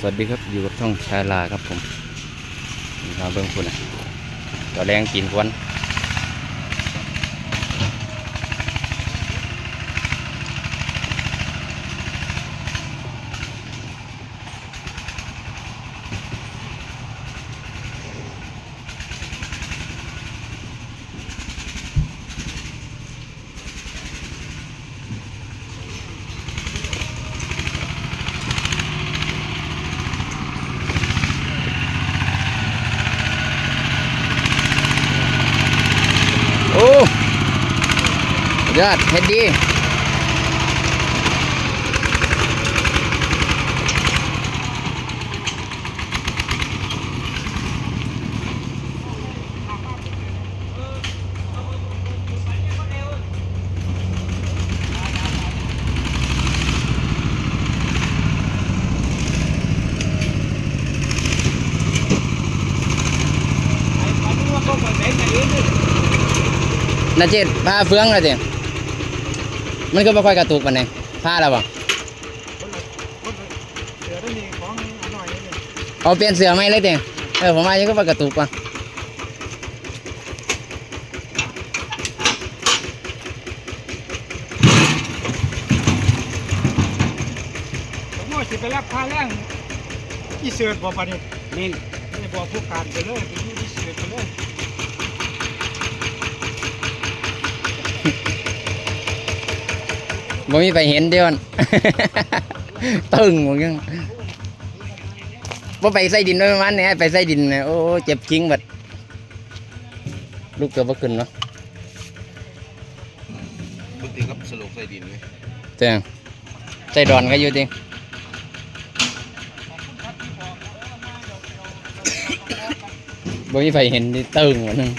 สวัสดีครับอยู่กับช่องชายลาครับผมมาเบิ้งคุณนะต่อแรงกินควันโอ้ ยอดเฮ็ดดีนาเจ็ดพาเฟืองเลยเจี มันก็ไม่ค่อยกระตุกมันเองพาแล้วบ่เสือได้มีของอร่อยนี่เอาเปลี่ยนเสือไหมเลยเจีเออผมว่ายังก็ว่ากระตุกว่ะผมว่าสิไปรับพาแรงอีเสือบ่ปานนี้นี่นี่บ่ผู้การไปเลยไปอยู่ที่เสือไปเลย บ่มีไปเห็นเดียวนั่นตึงหมดยังบ่ไปใส่ดินไว้ประมาณนี้ไปใส่ดินเนี่ยโอ้เจ็บจริงบัดลูกเกือบบ่ขึ้นเนาะปกติครับสลกใส่ดินไหมเจ้งใส่ดอนก็อยู่จริงบ่มีไฟเห็นนี่ตึงหมดนึง